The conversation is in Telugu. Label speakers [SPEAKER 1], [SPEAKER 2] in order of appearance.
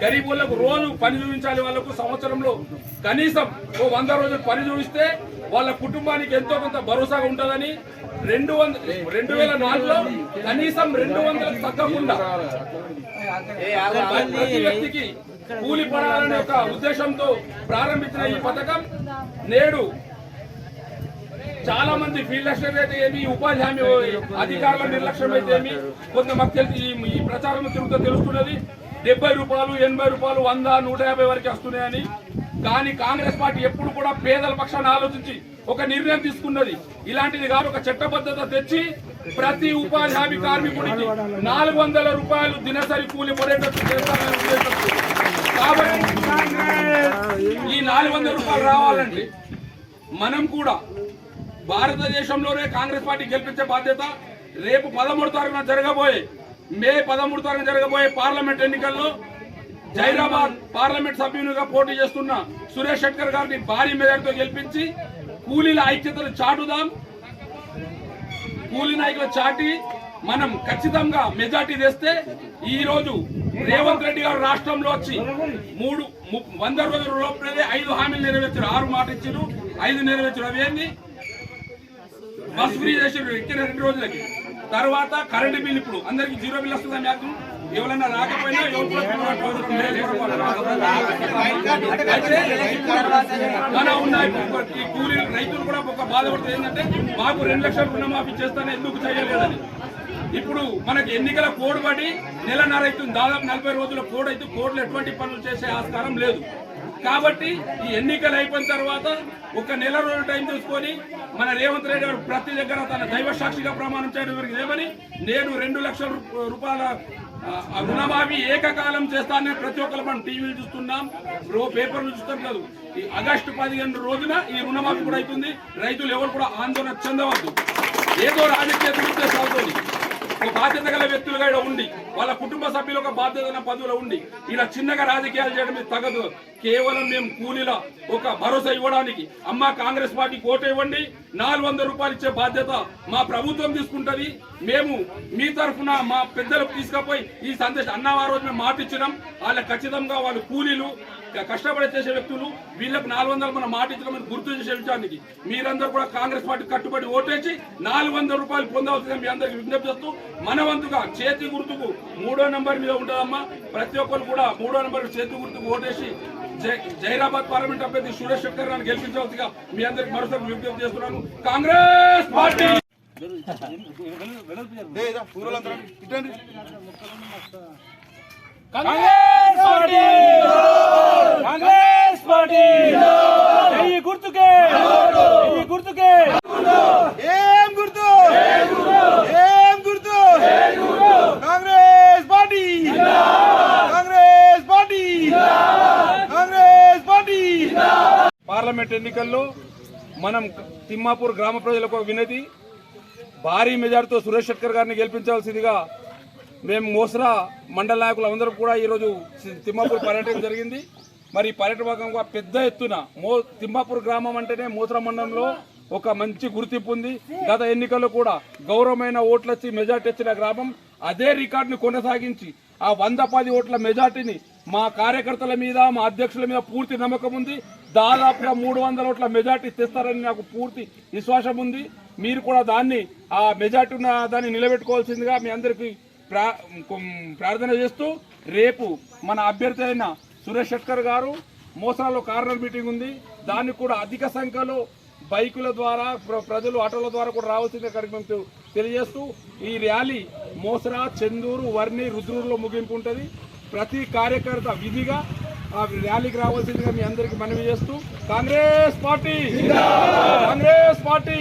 [SPEAKER 1] గరీబ్ వాళ్ళకు రోజు పని చూపించాలి వాళ్ళకు సంవత్సరంలో కనీసం ఓ వంద రోజులు పని చూపిస్తే వాళ్ళ కుటుంబానికి ఎంతో కొంత భరోసాగా ఉంటుందని రెండు వంద రెండు వేల నాలుగులో కనీసం రెండు వందలకు తగ్గకుండా ప్రతి వ్యక్తికి కూలి పడాలనే ఒక ఉద్దేశంతో ప్రారంభించిన ఈ పథకం నేడు చాలా మంది ఫీల్డ్ అసిస్టెంట్ అయితే ఏమి ఉపాధి హామీ అధికారుల నిర్లక్ష్యం అయితే ఏమి కొంత మాకు తెలిసి ఈ- ఈ ప్రచారం తిరుగుతూ తెలుస్తున్నది. డెబ్బై రూపాయలు ఎనభై రూపాయలు వంద నూట యాభై వరకు వస్తున్నాయని. కానీ కాంగ్రెస్ పార్టీ ఎప్పుడు కూడా పేదల పక్షాన్ని ఆలోచించి ఒక నిర్ణయం తీసుకున్నది. ఇలాంటిది కాదు ఒక చట్టబద్ధత తెచ్చి ప్రతి ఉపాధి హామీ కార్మికుడికి నాలుగు వందల రూపాయలు దినసరి కూలి పడేటట్టు చేస్తామని కాబట్టి ఈ నాలుగు వందల రూపాయలు రావాలంటే మనం కూడా భారతదేశంలోనే కాంగ్రెస్ పార్టీ గెలిపించే బాధ్యత రేపు పదమూడు తారీఖున జరగబోయే మే పదమూడు తారీఖు జరగబోయే పార్లమెంట్ ఎన్నికల్లో జైరాబాద్ పార్లమెంట్ సభ్యునిగా పోటీ చేస్తున్న సురేష్ శెట్కర్ గారిని భారీ మెజార్టీతో గెలిపించి కూలీల ఐక్యతను చాటుదాం. కూలీ నాయకులు చాటి మనం ఖచ్చితంగా మెజార్టీ తెస్తే ఈ రోజు రేవంత్ రెడ్డి గారు రాష్ట్రంలో వచ్చి మూడు వంద రోజుల లోపలనే ఐదు హామీలు నెరవేర్చారు. ఆరు మాట ఇచ్చారు ఐదు నెరవేర్చారు. అవి ఏంది? బస్ ఫ్రీ చేసారు ఎక్కిన రెండు రోజులకి. తర్వాత కరెంట్ బిల్ ఇప్పుడు అందరికి జీరో బిల్ వస్తుందా మ్యాక్సిమం ఎవరైనా రాకపోయినా ఎవరు ఈ రైతులు కూడా ఒక బాధపడుతుంది ఏంటంటే మాకు రెండు లక్షల రుణమాఫీ చేస్తానే ఎందుకు చేయలేదని ఇప్పుడు మనకి ఎన్నికల కోడ్ పడి నెలన్నర అవుతుంది దాదాపు నలభై రోజుల కోడ్ అయితే కోడ్లు ఎటువంటి పనులు చేసే ఆస్కారం లేదు కాబట్టి ఈ ఎన్నికలు అయిపోయిన తర్వాత ఒక నెల రోజులు టైం తీసుకొని మన రేవంత్ రెడ్డి గారు ప్రతి దగ్గర తన దైవ సాక్షిగా ప్రమాణం చేయడం వరకు లేవని నేను రెండు లక్షల రూ- రూపాయల రుణమాఫీ ఏకకాలం చేస్తానని ప్రతి ఒక్కరు మనం టీవీలు చూస్తున్నాం. రో పేపర్లు చూస్తాం కాదు. ఈ ఆగస్టు పదిహేను రోజున ఈ రుణమాఫీ కూడా అవుతుంది రైతులు ఎవరు కూడా ఆందోళన చెందవద్దు. ఏదో రాజకీయ సాగుతుంది ఒక బాధ్యత గల వ్యక్తులుగా ఇక్కడ ఉండి వాళ్ళ కుటుంబ సభ్యులు ఒక బాధ్యత పదవిలో ఉండి ఇలా చిన్నగా రాజకీయాలు చేయడం తగదు. కేవలం మేము కూలీల ఒక భరోసా ఇవ్వడానికి అమ్మ కాంగ్రెస్ పార్టీకి ఓటు ఇవ్వండి నాలుగు వందల రూపాయలు ఇచ్చే బాధ్యత మా ప్రభుత్వం తీసుకుంటది. మేము మీ తరఫున మా పెద్దలకు తీసుకుపోయి ఈ సందేశం అన్న రోజు మేము మాట ఇచ్చినాం వాళ్ళకి ఖచ్చితంగా వాళ్ళు కూలీలు కష్టపడి చేసే వ్యక్తులు వీళ్ళకి నాలుగు వందలు మనం మాట ఇచ్చినామని గుర్తు చేసే విషయానికి మీరందరూ కూడా కాంగ్రెస్ పార్టీ కట్టుబడి ఓటేసి నాలుగు వందల రూపాయలు పొందవలసిందని మీ అందరికి విజ్ఞప్తి చేస్తూ మన వంతుగా చేతి గుర్తుకు మూడో నెంబర్ మీద ఉంటుందమ్మా. ప్రతి ఒక్కరు కూడా మూడో నంబర్ చేతి గుర్తుకు ఓటేసి జైరాబాద్ పార్లమెంట్ అభ్యర్థి సురేష్ శెట్కర్ గారిని గెలిపించవలసిగా మీ అందరికి మరోసారి విజ్ఞప్తి చేస్తున్నాను. Congress party!
[SPEAKER 2] Congress party Congress party ఈ గుర్తుకే ఈ గుర్తుకే
[SPEAKER 3] ఏం గుర్తు ఏం గుర్తు Congress party Congress party Congress party
[SPEAKER 1] parliament ఎన్నికల్లో మనం తిమ్మాపూర్ గ్రామ ప్రజలకు వినతి. భారీ మెజార్టీతో సురేష్ శెట్కర్ గారిని గెలిపించవలసిందిగా మేము మోసరా మండల నాయకులు అందరూ కూడా ఈరోజు తిమ్మాపూర్ పర్యటన జరిగింది. మరి ఈ పర్యటన భాగంగా పెద్ద ఎత్తున మో తిమ్మాపూర్ గ్రామం అంటేనే మోసరా మండలంలో ఒక మంచి గుర్తింపు ఉంది. గత ఎన్నికల్లో కూడా గౌరవమైన ఓట్లు వచ్చి మెజార్టీ వచ్చిన గ్రామం అదే రికార్డుని కొనసాగించి ఆ వంద పది ఓట్ల మెజార్టీని మా కార్యకర్తల మీద మా అధ్యక్షుల మీద పూర్తి నమ్మకం ఉంది. దాదాపుగా మూడు వందల ఓట్ల మెజార్టీ తెస్తారని నాకు పూర్తి విశ్వాసం ఉంది. మీరు కూడా దాన్ని ఆ మెజార్టీ ఉన్న దాన్ని నిలబెట్టుకోవాల్సిందిగా మీ అందరికీ ప్రా కొం- ప్రార్థన చేస్తూ రేపు మన అభ్యర్థి అయిన సురేష్ శెట్కర్ గారు మోసరాలో కార్నర్ మీటింగ్ ఉంది. దాన్ని కూడా అధిక సంఖ్యలో బైకుల ద్వారా ప్ర- ప్రజలు ఆటోల ద్వారా కూడా రావాల్సిందే కనుక మేము తెలియజేస్తూ ఈ ర్యాలీ మోసరా చందూరు వర్ణి రుద్రూరులో ముగింపు ఉంటుంది. ప్రతి కార్యకర్త విధిగా ఆ ర్యాలీకి రావాల్సిందిగా మీ అందరికీ మనవి చేస్తూ కాంగ్రెస్ పార్టీ కాంగ్రెస్ పార్టీ.